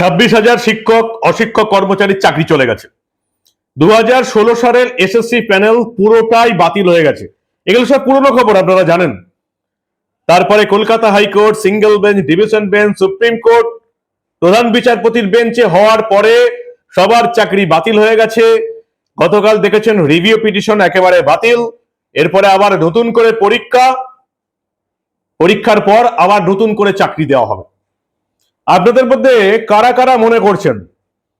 ছাব্বিশ হাজার শিক্ষক, অশিক্ষক কর্মচারীর চাকরি চলে গেছে। দু হাজার ষোলো সালের এসএসসি প্যানেল পুরোটাই বাতিল হয়ে গেছে। এগুলো সব পুরনো খবর, আপনারা জানেন। তারপরে Kolkata high court, single bench, division bench, supreme court, প্রধান বিচারপতির বেঞ্চে হওয়ার পরে সবার চাকরি বাতিল হয়ে গেছে। গতকাল দেখেছেন রিভিউ পিটিশন একেবারে বাতিল। এরপরে আবার নতুন করে পরীক্ষা। পরীক্ষার পর আবার নতুন করে চাকরি দেওয়া হবে। আপনাদের মধ্যে কারা কারা মনে করছেন?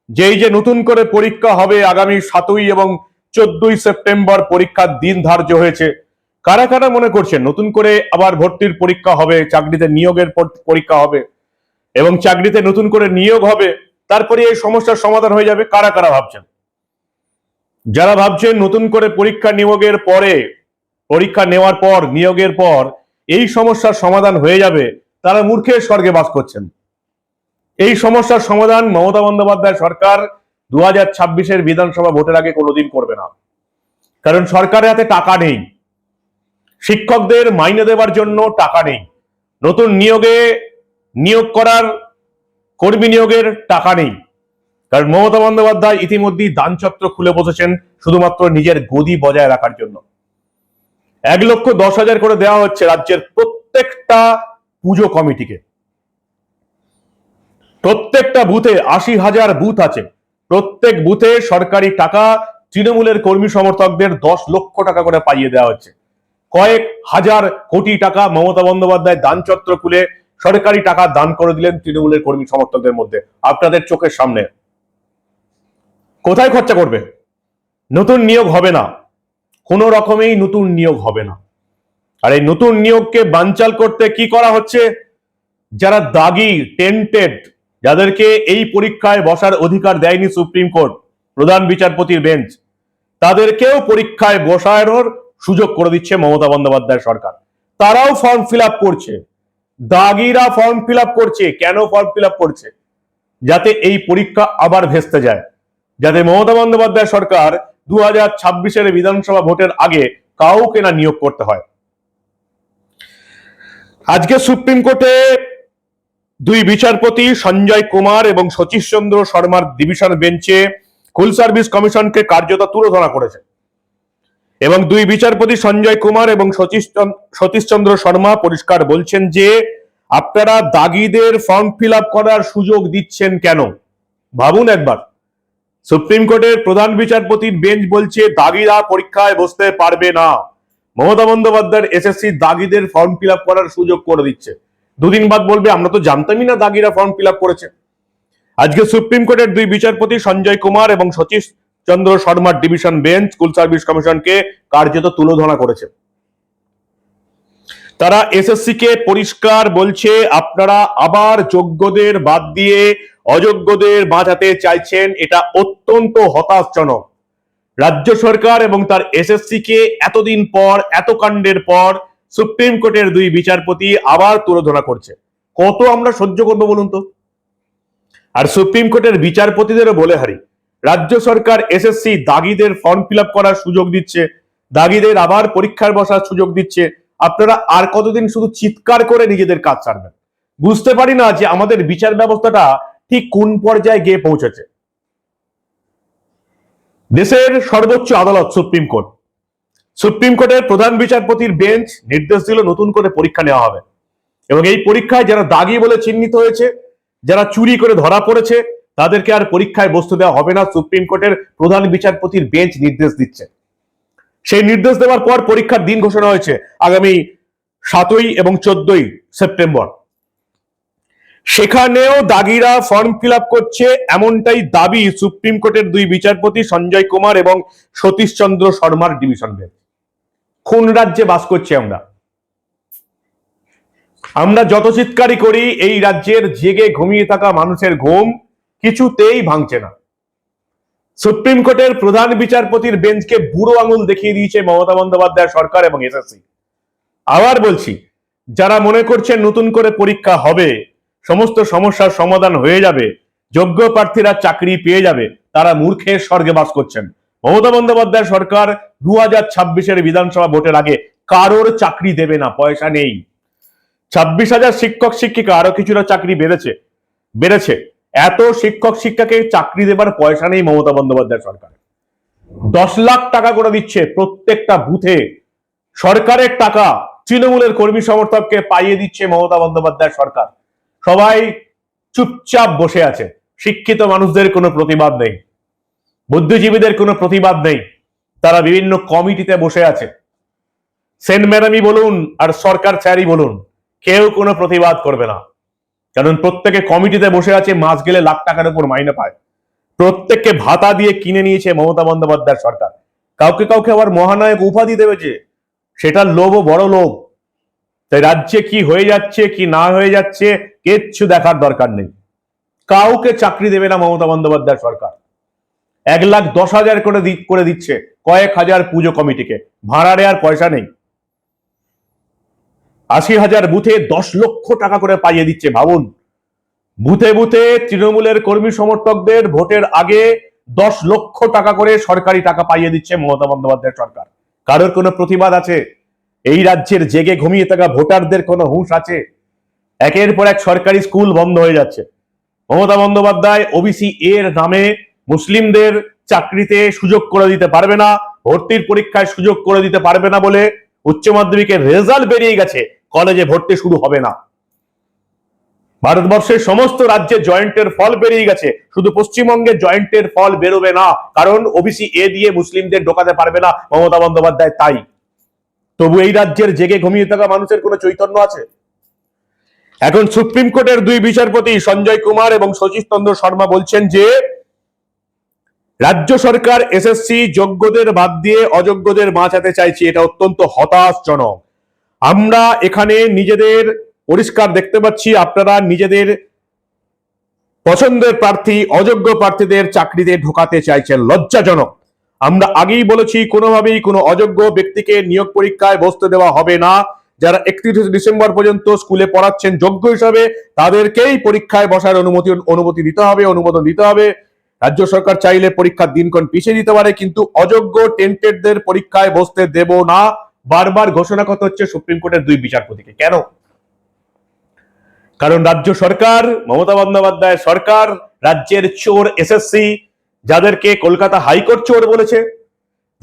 যে এই যে নতুন করে পরীক্ষা হবে আগামী সাতই এবং চোদ্দই সেপ্টেম্বর পরীক্ষার দিন ধার্য হয়েছে, কারা কারা মনে করছেন? নতুন করে আবার ভর্তির পরীক্ষা হবে, চাকরিতে নিয়োগের পরীক্ষা হবে এবং চাকরিতে নতুন করে নিয়োগ হবে, তারপরে এই সমস্যার সমাধান হয়ে যাবে, কারা কারা ভাবছেন? যারা ভাবছেন নতুন করে পরীক্ষা নিয়োগের পরে, পরীক্ষা নেওয়ার পর, নিয়োগের পর এই সমস্যার সমাধান হয়ে যাবে, তারা মূর্খের স্বর্গে বাস করছেন। এই সমস্যার সমাধান মমতা বন্দ্যোপাধ্যায় সরকার দু হাজার ছাব্বিশের বিধানসভা ভোটের আগে কোনোদিন করবে না। কারণ সরকারের হাতে টাকা নেই। শিক্ষকদের মাইনে দেওয়ার জন্য টাকা নেই। নতুন নিয়োগে নিয়োগ করার কর্মী নিয়োগের টাকা নেই। কারণ মমতা বন্দ্যোপাধ্যায় ইতিমধ্যেই দানচত্র খুলে বসেছেন শুধুমাত্র নিজের গদি বজায় রাখার জন্য। এক লক্ষ দশ হাজার করে দেওয়া হচ্ছে রাজ্যের প্রত্যেকটা পুজো কমিটিকে। প্রত্যেকটা বুথে আশি হাজার বুথ আছে। প্রত্যেক বুথে সরকারি টাকা তৃণমূলের কর্মী সমর্থকদের দশ লক্ষ টাকা করে পাইয়ে দেওয়া হচ্ছে। কয়েক হাজার কোটি টাকা মমতা বন্দ্যোপাধ্যায় দানচত্র খুলে সরকারি টাকা দান করে দিলেন তৃণমূলের কর্মী সমর্থকদের মধ্যে। আপনাদের চোখের সামনে। কোথায় খরচা করবে? নতুন নিয়োগ হবে না। কোনো রকমেই নতুন নিয়োগ হবে না। আর এই নতুন নিয়োগকে বানচাল করতে কি করা হচ্ছে? যারা দাগি টেন্টেড যাদেরকে এই পরীক্ষায় বসার অধিকার দেয়নি সুপ্রিম কোর্ট, প্রধান বিচারপতির বেঞ্চ, তাদেরকেও পরীক্ষায় বসানোর সুযোগ করে দিচ্ছে মমতা বন্দ্যোপাধ্যায় সরকার। তারাও ফর্ম ফিল করছে। দাগিরা ফর্ম ফিল করছে। কেন ফর্ম ফিল করছে? যাতে এই পরীক্ষা আবার ভেস্তে যায়। যাতে মমতা বন্দ্যোপাধ্যায় সরকার দু হাজার ছাব্বিশের বিধানসভা ভোটের আগে কাউকে না নিয়োগ করতে হয়। আজকে সুপ্রিম কোর্টে দুই বিচারপতি সঞ্জয় কুমার এবং সতীশ চন্দ্র শর্মার ডিভিশন বেঞ্চে কুল সার্ভিস কমিশনকে কার্যত ধরা করেছে এবং দুই বিচারপতি সঞ্জয় কুমার এবং সতীশ চন্দ- সতীশ চন্দ্র শর্মা পরিষ্কার বলছেন যে, আপনারা দাগিদের ফর্ম ফিল করার সুযোগ দিচ্ছেন কেন? ভাবুন একবার। সুপ্রিম কোর্টের প্রধান বিচারপতির বেঞ্চ বলছে, দাগিরা পরীক্ষায় বসতে পারবে না। মমতা বন্দ্যোপাধ্যায়ের এসএসসি দাগিদের ফর্ম ফিল করার সুযোগ করে দিচ্ছে। দুদিন বাদ বলবে, আমরা তো জানতামই না দাগিরা ফর্ম ফিল করেছে। আজকে সুপ্রিম কোর্টের দুই বিচারপতি সঞ্জয় কুমার এবং সতীশ চন্দ্র শর্মার ডিভিশন বেঞ্চ স্কুল সার্ভিস কমিশনকে কার্যত তুলোধনা করেছে। তারা এসএসসি কে পরিষ্কার বলছে, আপনারা আবার যোগ্যদের বাদ দিয়ে অযোগ্যদের বাঁচাতে চাইছেন, এটা অত্যন্ত হতাশজনক। রাজ্য সরকার এবং তার এসএসসি কে এতদিন পর, এত কাণ্ডের পর সুপ্রিম কোর্টের দুই বিচারপতি আবার তুলোধনা করছে। কত আমরা সহ্য করব বলুন তো? আর সুপ্রিম কোর্টের বিচারপতিদেরও বলে হারি। রাজ্য সরকার এসএসসি দাগিদের ফর্ম ফিল করার সুযোগ দিচ্ছে, দাগিদের আবার পরীক্ষার বসার সুযোগ দিচ্ছে। আপনারা আর কতদিন শুধু চিৎকার করে নিজেদের কাজ ছাড়বেন? বুঝতে পারি না যে আমাদের বিচার ব্যবস্থাটা ঠিক কোন পর্যায়ে গিয়ে পৌঁছেছে। দেশের সর্বোচ্চ আদালত সুপ্রিম কোর্ট। সুপ্রিম কোর্টের প্রধান বিচারপতির বেঞ্চ নির্দেশ দিল নতুন করে পরীক্ষা নেওয়া হবে। এবং এই পরীক্ষায় যারা দাগি বলে চিহ্নিত হয়েছে, যারা চুরি করে ধরা পড়েছে, তাদেরকে আর পরীক্ষায় বসতে দেওয়া হবে না, সুপ্রিম কোর্টের প্রধান বিচারপতির বেঞ্চ নির্দেশ দিচ্ছে। সেই নির্দেশ দেওয়ার পর পরীক্ষার দিন ঘোষণা হয়েছে আগামী সাতই এবং চোদ্দই সেপ্টেম্বর। সেখানেও দাগিরা ফর্ম ফিল করছে এমনটাই দাবি সুপ্রিম কোর্টের দুই বিচারপতি সঞ্জয় কুমার এবং সতীশ চন্দ্র শর্মার ডিভিশন বেঞ্চ। কোন রাজ্যে বাস করছি আমরা? আমরা যত চিৎকারই করি, এই রাজ্যের জেগে ঘুমিয়ে থাকা মানুষের ঘুম কিছুতেই ভাঙছে না। সুপ্রিম কোর্টের প্রধান বিচারপতির বেঞ্চকে বুড়ো আঙুল দেখিয়ে দিয়েছে মমতা বন্দ্যোপাধ্যায় সরকার এবং এসএসসি। আবার বলছি, যারা মনে করছেন নতুন করে পরীক্ষা হবে, সমস্ত সমস্যার সমাধান হয়ে যাবে, যোগ্য প্রার্থীরা চাকরি পেয়ে যাবে, তারা মূর্খের স্বর্গে বাস করছেন। মমতা বন্দ্যোপাধ্যায় সরকার দু হাজার ছাব্বিশের বিধানসভা ভোটের আগে কারোর চাকরি দেবে না, পয়সা নেই। ছাব্বিশ হাজার শিক্ষক, শিক্ষিকা, আরও কিছুটা চাকরি বেড়েছে বেড়েছে। এত শিক্ষক শিক্ষাকে চাকরি দেবার পয়সা নেই মমতা বন্দ্যোপাধ্যায় সরকার। দশ লাখ টাকা করে দিচ্ছে প্রত্যেকটা বুথে। সরকারের টাকা তৃণমূলের কর্মী সমর্থককে পাইয়ে দিচ্ছে মমতা বন্দ্যোপাধ্যায় সরকার। সবাই চুপচাপ বসে আছে। শিক্ষিত মানুষদের কোনো প্রতিবাদ নেই। বুদ্ধিজীবীদের কোনো প্রতিবাদ নেই। তারা বিভিন্ন কমিটিতে বসে আছে। সেন্ট ম্যাডামই বলুন আর সরকার স্যারই বলুন, কেউ কোনো প্রতিবাদ করবে না। কারণ প্রত্যেকে কমিটিতে বসে আছে মাস গেলে লাখ টাকার উপর মাইনে পায়। প্রত্যেককে ভাতা দিয়ে কিনে নিয়েছে মমতা বন্দ্যোপাধ্যায় সরকার। কাউকে কাউকে আবার মহানায়ক উপাধি দেবে যে, সেটার লোভও বড় লোভ। তাই রাজ্যে কি হয়ে যাচ্ছে, কি না হয়ে যাচ্ছে, কিচ্ছু দেখার দরকার নেই। কাউকে চাকরি দেবে না মমতা বন্দ্যোপাধ্যায় সরকার। এক লাখ দশ হাজার করে করে দিচ্ছে। কয়েক হাজার পুজো কমিটিকে। ভাড়া আর পয়সা নেই। আশি হাজার বুথে দশ লক্ষ টাকা করে পাইয়ে দিচ্ছে ভাবুন। বুথে বুথে তৃণমূলের কর্মী সমর্থকদের ভোটের আগে দশ লক্ষ টাকা করে সরকারি টাকা পাইয়ে দিচ্ছে মমতা বন্দ্যোপাধ্যায় সরকার। কারোর কোনো প্রতিবাদ আছে? এই রাজ্যের জেগে ঘুমিয়ে থাকা ভোটারদের কোনো হুঁশ আছে? একের পর এক সরকারি স্কুল বন্ধ হয়ে যাচ্ছে। মমতা বন্দ্যোপাধ্যায় ওবিসি এর নামে মুসলিমদের চাকরিতে সুযোগ করে দিতে পারবে না, ভর্তির পরীক্ষায় সুযোগ করে দিতে পারবে না বলে উচ্চ মাধ্যমিকের রেজাল্ট বেরিয়ে গেছে, কলেজে ভর্তি শুরু হবে না। ভারতবর্ষের সমস্ত রাজ্যে জয়েন্টের ফল বেরিয়ে গেছে, শুধু পশ্চিমবঙ্গে জয়েন্টের ফল বেরোবে না, কারণ ওবিসি এ দিয়ে মুসলিমদের ঢোকাতে পারবে না, মমতা বন্দ্যোপাধ্যায় তাই। তবু এই রাজ্যের জেগে ঘুমিয়ে থাকা মানুষের কোনো চৈতন্য আছে? এখন সুপ্রিম কোর্টের দুই বিচারপতি সঞ্জয় কুমার এবং শশীশ চন্দ্র শর্মা বলছেন যে রাজ্য সরকার এসএসসি যোগ্যদের বাদ দিয়ে অযোগ্যদের বাঁচাতে চাইছে, এটা অত্যন্ত হতাশজনক। আমরা এখানে নিজেদের পরিষ্কার দেখতে পাচ্ছি, আপনারা নিজেদের পছন্দের প্রার্থী, অযোগ্য প্রার্থীদের চাকরিতে ঢোকাতে চাইছেন, লজ্জাজনক। আমরা আগেই বলেছি, কোনোভাবেই কোনো অযোগ্য ব্যক্তিকে নিয়োগ পরীক্ষায় বসতে দেওয়া হবে না। যারা একত্রিশে ডিসেম্বর পর্যন্ত স্কুলে পড়াচ্ছেন, যোগ্য হিসাবে তাদেরকেই পরীক্ষায় বসার অনুমতি অনুমতি দিতে হবে, অনুমোদন দিতে হবে। রাজ্য সরকার চাইলে পরীক্ষার দিনক্ষণ পিছিয়ে দিতে পারে, কিন্তু অযোগ্য টেন্টেডদের পরীক্ষায় বসতে দেব না। বারবার ঘোষণা করতে হচ্ছে সুপ্রিম কোর্টের দুই বিচারপতিকে। কেন? কারণ রাজ্য সরকার, মমতা বন্দ্যোপাধ্যায় সরকার, রাজ্যের চোর এসএসসি, যাদেরকে কলকাতা হাইকোর্ট চোর বলেছে,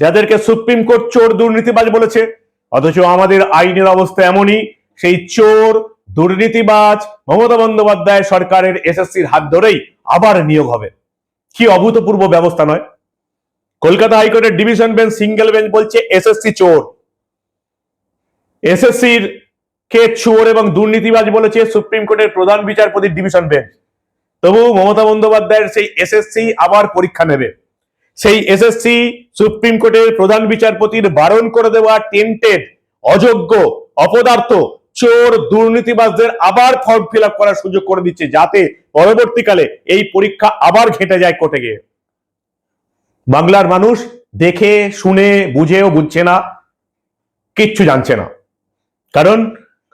যাদেরকে সুপ্রিম কোর্ট চোর দুর্নীতিবাজ বলেছে, অথচ আমাদের আইনের অবস্থা এমনই, সেই চোর, দুর্নীতিবাজ মমতা বন্দ্যোপাধ্যায় সরকারের এসএসসির হাত ধরেই আবার নিয়োগ হবে। কি অভূতপূর্ব ব্যবস্থা নয়? কলকাতা হাইকোর্টের ডিভিশন বেঞ্চ সিঙ্গেল বেঞ্চ বলছে এসএসসি চোর। এসএসসির কে চোর এবং দুর্নীতিবাজ বলেছে সুপ্রিম কোর্টের প্রধান বিচারপতির ডিভিশন বেঞ্চ। তবু মমতা বন্দ্যোপাধ্যায়ের সেই এসএসসি আবার পরীক্ষা নেবে। সেই এসএসসি সুপ্রিম কোর্টের প্রধান বিচারপতির বারণ করে দেওয়া টেন্টেড, অযোগ্য, অপদার্থ চোর দুর্নীতিবাজদের আবার ফর্ম ফিল আপ করার সুযোগ করে দিচ্ছে যাতে পরবর্তীকালে এই পরীক্ষা আবার ঘেটে যায় কোর্টে গিয়ে। বাংলার মানুষ দেখে, শুনে, বুঝেও বুঝছে না, কিচ্ছু জানছে না। কারণ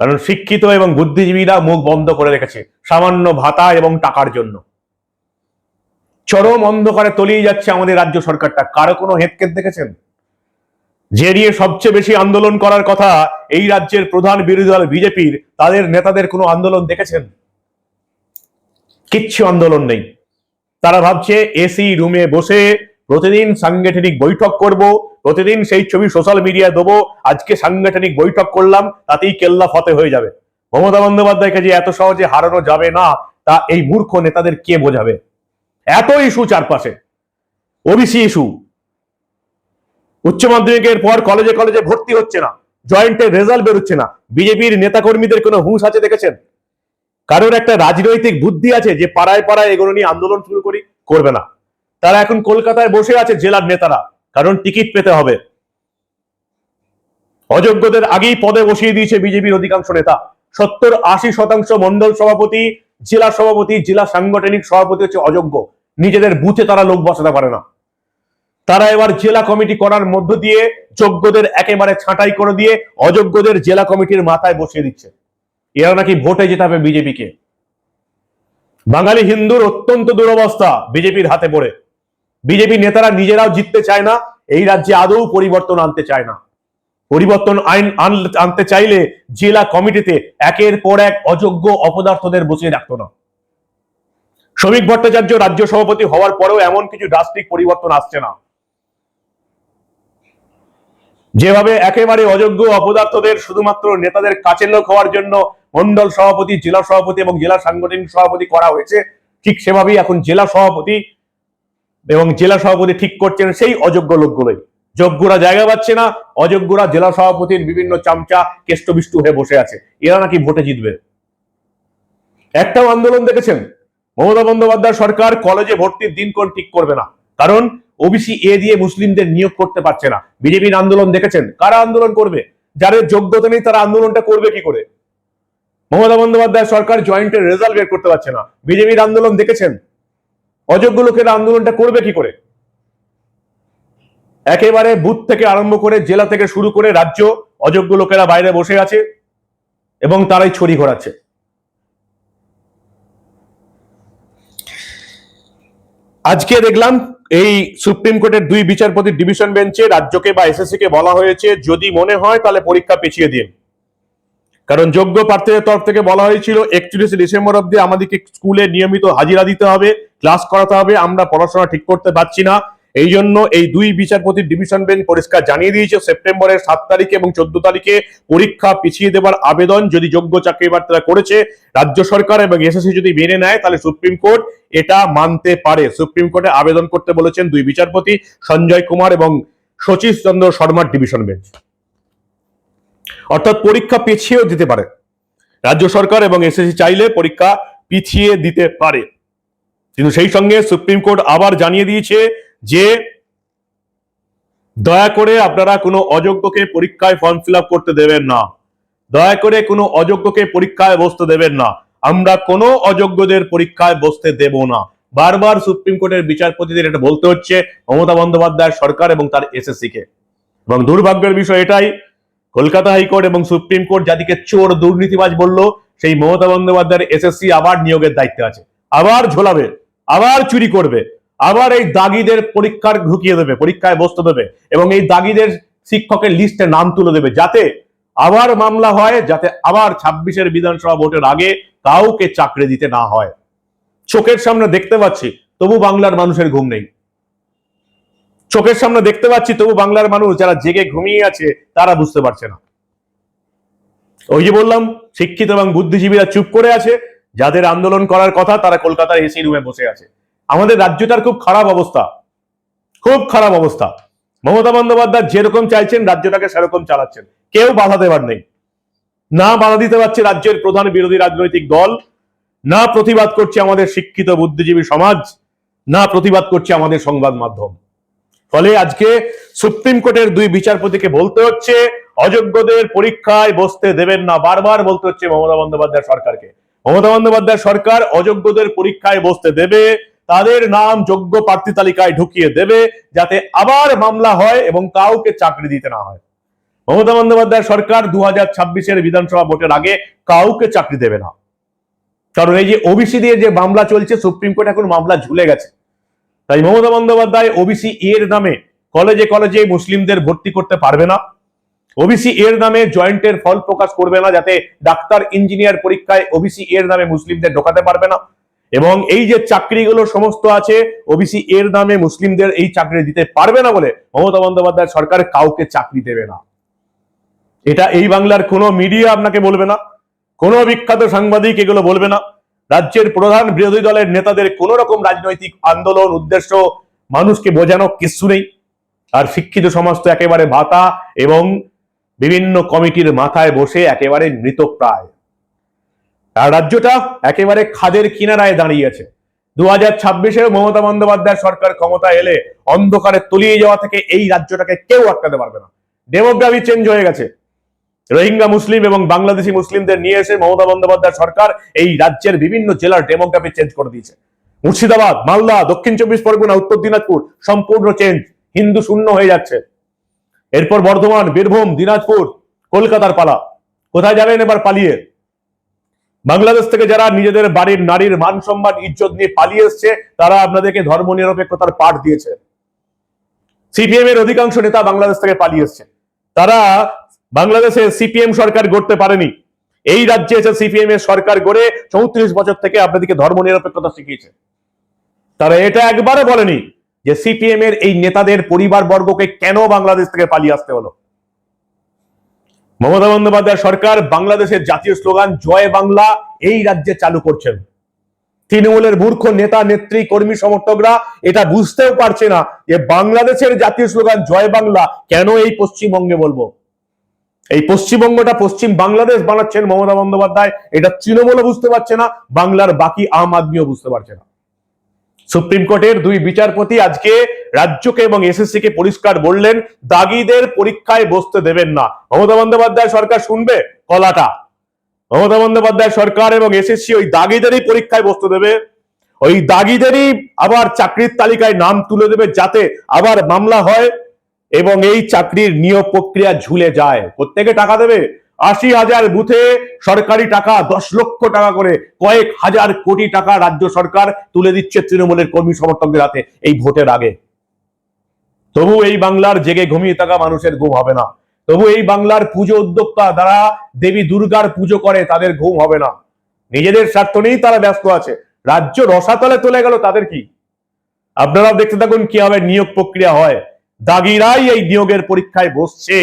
কারণ শিক্ষিত এবং বুদ্ধিজীবীরা মুখ বন্ধ করে রেখেছে সামান্য ভাতা এবং টাকার জন্য। চরম অন্ধকারে তলিয়ে যাচ্ছে আমাদের রাজ্য সরকারটা। কারও কোনো হেতকেত দেখেছেন? যে নিয়ে সবচেয়ে বেশি আন্দোলন করার কথা এই রাজ্যের প্রধান বিরোধী দল বিজেপির, তাদের নেতাদের কোনো আন্দোলন দেখেছেন? কিচ্ছু আন্দোলন নেই। তারা ভাবছে এসি রুমে বসে প্রতিদিন সাংগঠনিক বৈঠক করব, প্রতিদিন সেই ছবি সোশ্যাল মিডিয়ায় দেবো, আজকে সাংগঠনিক বৈঠক করলাম, তাতেই কেল্লা ফতে হয়ে যাবে। মমতা বন্দ্যোপাধ্যায়কে যে এত সহজে হারানো যাবে না, তা এই মূর্খ নেতাদের কে বোঝাবে? এত ইস্যু চারপাশে। OBC issue. উচ্চ মাধ্যমিকের পর কলেজে কলেজে ভর্তি হচ্ছে না। জয়েন্টের রেজাল্ট বেরোচ্ছে না। বিজেপির নেতাকর্মীদের কোনো হুঁশ আছে দেখেছেন? কারোর একটা রাজনৈতিক বুদ্ধি আছে যে পাড়ায় পাড়ায় এগুলো নিয়ে আন্দোলন শুরু করি, করবে না। তারা এখন কলকাতায় বসে আছে জেলার নেতারা, কারণ টিকিট পেতে হবে। অযোগ্যদের আগেই পদে বসিয়ে দিয়েছে বিজেপির অধিকাংশ নেতা। সত্তর আশি শতাংশ মন্ডল সভাপতি, জেলা সভাপতি, জেলা সাংগঠনিক সভাপতি হচ্ছে অযোগ্য। নিজেদের বুথে তারা লোক বসাতে পারে না। তারা এবার জেলা কমিটি করার মধ্য দিয়ে যোগ্যদের একেবারে ছাঁটাই করে দিয়ে অযোগ্যদের জেলা কমিটির মাথায় বসিয়ে দিচ্ছে। এরা নাকি ভোটে যেতে হবে বিজেপিকে। বাঙালি হিন্দুর অত্যন্ত দুরবস্থা বিজেপির হাতে পড়ে। বিজেপি নেতারা নিজেরাও জিততে চায় না, এই রাজ্যে আদৌ পরিবর্তন আনতে চায় না। পরিবর্তন আইন আনতে চাইলে জেলা কমিটিতে একের পর এক অযোগ্য অপদার্থদের বসিয়ে রাখত না। শ্রমিক ভট্টাচার্য রাজ্য সভাপতি হওয়ার পরেও এমন কিছু ড্রাস্টিক পরিবর্তন আসছে না। যেভাবে একেবারে অযোগ্য অপদার্থদের শুধুমাত্র নেতাদের কাছের লোক হওয়ার জন্য মন্ডল সভাপতি, জেলা সভাপতি এবং জেলা সাংগঠনিক সভাপতি করা হয়েছে, ঠিক সেভাবেই এখন জেলা সভাপতি এবং জেলা সভাপতি ঠিক করছেন সেই অযোগ্য লোকগুলোই। যোগ্যরা জায়গা পাচ্ছে না, অযোগ্যরা জেলা সভাপতির বিভিন্ন চামচা কেষ্টবিষ্টু হয়ে বসে আছে। এরা নাকি ভোটে জিতবে। একটাও আন্দোলন দেখেছেন? মমতা বন্দ্যোপাধ্যায় সরকার কলেজে ভর্তির দিন কোন ঠিক করবে না। কারণ ওবিসি এ দিয়ে মুসলিমদের নিয়োগ করতে পারছে না। বিজেপির আন্দোলন দেখেছেন? কারা আন্দোলন করবে? যাদের যোগ্যতা নেই, তারা আন্দোলনটা করবে কি করে? মমতা বন্দ্যোপাধ্যায় সরকার জয়েন্টের রেজাল্ট বের করতে পারছে না। বিজেপির আন্দোলন দেখেছেন? অযোগ্য লোকেরা আন্দোলনটা করবে কি করে? একেবারে বুথ থেকে আরম্ভ করে জেলা থেকে শুরু করে রাজ্য অযোগ্য লোকেরা বাইরে বসে আছে এবং তারাই ছড়ি ঘোরাচ্ছে। আজকে দেখলাম এই সুপ্রিম কোর্টের দুই বিচারপতির ডিভিশন বেঞ্চে রাজ্যকে বা এসএসসি কে বলা হয়েছে, যদি মনে হয় তাহলে পরীক্ষা পেছিয়ে দিন। কারণ যোগ্য প্রার্থীদের তরফ থেকে বলা হয়েছিল, একত্রিশে ডিসেম্বর অব্দি আমাদেরকে স্কুলে নিয়মিত হাজিরা দিতে হবে, ক্লাস করাতে হবে, আমরা পড়াশোনা ঠিক করতে পারছি না। এই জন্য এই দুই বিচারপতির ডিভিশন বেঞ্চ পরিষ্কার জানিয়ে দিয়েছে, সেপ্টেম্বরের সাত তারিখে এবং চোদ্দ তারিখে পরীক্ষা পিছিয়ে দেওয়ার আবেদন যদি যোগ্য চাকরি প্রার্থীরা করেছে রাজ্য সরকার এবং এসএসসি যদি মেনে নেয়, তাহলে সুপ্রিম কোর্ট এটা মানতে পারে। সুপ্রিম কোর্টে আবেদন করতে বলেছেন দুই বিচারপতি, সঞ্জয় কুমার এবং শচীশ চন্দ্র শর্মার ডিভিশন বেঞ্চ অর্থাৎ পরীক্ষা পিছিয়েও দিতে পারে। রাজ্য সরকার এবং এসএসসি চাইলে পরীক্ষা পিছিয়ে দিতে পারে। কিন্তু সেই সঙ্গে সুপ্রিম কোর্ট আবার জানিয়ে দিয়েছে যে দয়া করে আপনারা কোনো অযোগ্যকে পরীক্ষায় ফর্ম ফিল করতে দেবেন না। দয়া করে কোনো অযোগ্যকে পরীক্ষায় বসতে দেবেন না। আমরা কোনো অযোগ্যদের পরীক্ষায় বসতে দেব না। বারবার সুপ্রিম কোর্টের বিচারপতিদের এটা বলতে হচ্ছে, মমতা বন্দ্যোপাধ্যায় সরকার এবং তার এসএসসি কে এবং দুর্ভাগ্যের বিষয় এটাই, কলকাতা হাইকোর্ট এবং সুপ্রিম কোর্ট যাদিকে চোর দুর্নীতিবাজ বলল, সেই মমতা বন্দ্যোপাধ্যায়ের এসএসসি আবার নিয়োগের দায়িত্বে আছে। আবার ঝোলাবে, আবার চুরি করবে। আবার এই দাগিদের পরীক্ষার ঢুকিয়ে দেবে, পরীক্ষায় বসতে দেবে এবং এই দাগিদের শিক্ষকের লিস্টে নাম তুলে দেবে যাতে আবার মামলা হয়, যাতে আবার ছাব্বিশের বিধানসভা ভোটের আগে কাউকে চাকরি দিতে না হয়। চোখের সামনে দেখতে পাচ্ছি, তবু বাংলার মানুষের ঘুম নেই। চোখের সামনে দেখতে পাচ্ছি, তবু বাংলার মানুষ যারা জেগে ঘুমিয়ে আছে, তারা বুঝতে পারছে না। ওই যে বললাম, শিক্ষিত এবং বুদ্ধিজীবীরা চুপ করে আছে, যাদের আন্দোলন করার কথা তারা কলকাতার এসি রুমে বসে আছে। আমাদের রাজ্যটার খুব খারাপ অবস্থা। খুব খারাপ অবস্থা। মমতা বন্দ্যোপাধ্যায় যেরকম চাইছেন, রাজ্যটাকে সেরকম চালাচ্ছেন। কেউ বাধা দেবার নেই। না বাধা দিতে পারছে রাজ্যের প্রধান বিরোধী রাজনৈতিক দল। না প্রতিবাদ করছে আমাদের শিক্ষিত বুদ্ধিজীবী সমাজ। না প্রতিবাদ করছে আমাদের সংবাদ মাধ্যম। ফলে আজকে সুপ্রিম কোর্টের দুই বিচারপতিকে বলতে হচ্ছে, অযোগ্যদের পরীক্ষায় বসতে দেবেন না। বারবার বলতে হচ্ছে মমতা বন্দ্যোপাধ্যায় সরকারকে। মমতা বন্দ্যোপাধ্যায় সরকার অযোগ্যদের পরীক্ষায় বসতে দেবে তাদের নাম যোগ্য প্রার্থী তালিকায় ঢুকিয়ে দেবে যাতে আবার মামলা হয় এবং কাউকে চাকরি দিতে না হয়। মমতা বন্দ্যোপাধ্যায় সরকার দু হাজার ছাব্বিশের বিধানসভা ভোটের আগে কাউকে চাকরি দেবে না। কারণ এই যে ওবিসি দিয়ে যে মামলা চলছে, সুপ্রিম কোর্ট এখন মামলা ঝুলে গেছে। তাই মমতা বন্দ্যোপাধ্যায় ওবিসি এর নামে কলেজে কলেজে মুসলিমদের ভর্তি করতে পারবে না। ওবিসি এর নামে জয়েন্টের ফল প্রকাশ করবে না যাতে ডাক্তার, ইঞ্জিনিয়ার পরীক্ষায় ওবিসি এর নামে মুসলিমদের ঢোকাতে পারবে না। এবং এই যে চাকরিগুলো সমস্ত আছে ওবিসি এর নামে মুসলিমদের এই চাকরি দিতে পারবে না বলে মমতা বন্দ্যোপাধ্যায় সরকার কাউকে চাকরি দেবে না। এটা এই বাংলার কোনো মিডিয়া আপনাকে বলবে না, কোনো বিখ্যাত সাংবাদিক এগুলো বলবে না। রাজ্যের প্রধান বিরোধী দলের নেতাদের কোন রকম রাজনৈতিক আন্দোলন, উদ্দেশ্য মানুষকে বোঝানো কিছু নেই। আর শিক্ষিত সমাজ তো একেবারে ভাতা এবং বিভিন্ন কমিটির মাথায় বসে একেবারে মৃতপ্রায় রাজ্যটা একেবারে খাদের কিনারায় দাঁড়িয়েছে দু হাজার ছাব্বিশে মমতা বন্দ্যোপাধ্যায় সরকার ক্ষমতা এলে অন্ধকারে তলিয়ে যাওয়া থেকে এই রাজ্যটাকে কেউ আটকাতে পারবে না। ডেমোগ্রাফি চেঞ্জ হয়ে গেছে। রোহিঙ্গা মুসলিম এবং বাংলাদেশি মুসলিমদের নিয়ে এসে মমতা বন্দ্যোপাধ্যায় সরকার এই রাজ্যের বিভিন্ন জেলার ডেমোগ্রাফি চেঞ্জ করে দিয়েছে। মুর্শিদাবাদ, মালদা, দক্ষিণ চব্বিশ পরগনা, উত্তর দিনাজপুর সম্পূর্ণ চেঞ্জ হিন্দু শূন্য হয়ে যাচ্ছে। এরপর বর্ধমান, বীরভূম, দিনাজপুর, কলকাতার পালা। কোথায় যাবেন এবার পালিয়ে? বাংলাদেশ থেকে যারা নিজেদের বাড়ির নারীর মান সম্মান, ইজ্জত নিয়ে পালিয়ে এসছে, তারা আপনাদেরকে ধর্ম নিরপেক্ষতার পাঠ দিয়েছে। সিপিএম এর অধিকাংশ নেতা বাংলাদেশ থেকে পালিয়ে এসছে। তারা বাংলাদেশে সিপিএম সরকার গড়তে পারেনি। এই রাজ্যে এসে সিপিএম এর সরকার গড়ে চৌত্রিশ বছর থেকে আপনাদেরকে ধর্ম নিরপেক্ষতা শিখিয়েছে। তারা এটা একবারে বলেনি যে সিপিএম এর এই নেতাদের পরিবার বর্গকে কেন বাংলাদেশ থেকে পালিয়ে আসতে হলো। মমতা বন্দ্যোপাধ্যায় সরকার, বাংলাদেশের জাতীয় স্লোগান, জয় বাংলা, এই রাজ্যে চালু করছেন। তৃণমূলের মূর্খ নেতা, নেত্রী, কর্মী, সমর্থকরা এটা বুঝতেও পারছে না যে বাংলাদেশের জাতীয় স্লোগান, জয় বাংলা, কেন এই পশ্চিমবঙ্গে বলব? এই পশ্চিমবঙ্গটা পশ্চিম বাংলাদেশ বানাচ্ছেন মমতা বন্দ্যোপাধ্যায়, এটা তৃণমূলও বুঝতে পারছে না, বাংলার বাকি আম আদমিও বুঝতে পারছে না। সুপ্রিম কোর্টের দুই বিচারপতি আজকে রাজ্যকে এবং এসএসসি কে পরিষ্কার বললেন, দাগিদের পরীক্ষায় বসতে দেবেন না। মমতা বন্দ্যোপাধ্যায় সরকার শুনবে? কলাটা। মমতা বন্দ্যোপাধ্যায় সরকার এবং এসএসসি ওই দাগিদেরই পরীক্ষায় বসতে দেবে। ওই দাগিদেরই আবার চাকরির তালিকায় নাম তুলে দেবে যাতে আবার মামলা হয় এবং এই চাকরির নিয়োগ প্রক্রিয়া ঝুলে যায়। প্রত্যেকে টাকা দেবে। আশি হাজার বুথে সরকারি টাকা, দশ লক্ষ টাকা করে কয়েক হাজার কোটি টাকা রাজ্য সরকার তুলে দিচ্ছে তৃণমূলের কর্মী সমর্থকদের হাতে এই ভোটের আগে। তবু এই বাংলার জেগে ঘুমিয়ে থাকা মানুষের ঘুম হবে না। তবু এই বাংলার পুজো উদ্যোক্তা যারা দেবী দুর্গার পুজো করে তাদের ঘুম হবে না। নিজেদের স্বার্থ নিয়েই তারা ব্যস্ত আছে। রাজ্য রসাতলে চলে গেল, তাদের কি? আপনারা দেখতে থাকুন কীভাবে নিয়োগ প্রক্রিয়া হয়। দাগিরাই এই নিয়োগের পরীক্ষায় বসছে।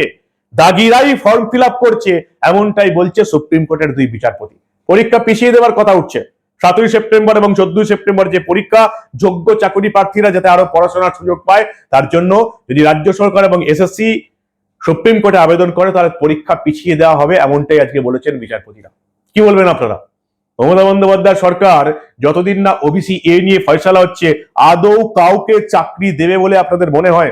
দাগিরাই ফর্ম ফিল করছে, এমনটাই বলছে সুপ্রিম কোর্টের দুই বিচারপতি। পরীক্ষা পিছিয়ে দেওয়ার কথা উঠছে। সাতই সেপ্টেম্বর এবং চোদ্দই সেপ্টেম্বর যে পরীক্ষা, যোগ্য চাকরি প্রার্থীরা যাতে আরও পড়াশোনার সুযোগ পায়, তার জন্য যদি রাজ্য সরকার এবং এসএসসি সুপ্রিম কোর্টে আবেদন করে, তাহলে পরীক্ষা পিছিয়ে দেওয়া হবে এমনটাই আজকে বলেছেন বিচারপতিরা। কি বলবেন আপনারা? মমতা বন্দ্যোপাধ্যায় সরকার যতদিন না ওবিসি এ নিয়ে ফয়সালা হচ্ছে, আদৌ কাউকে চাকরি দেবে বলে আপনাদের মনে হয়?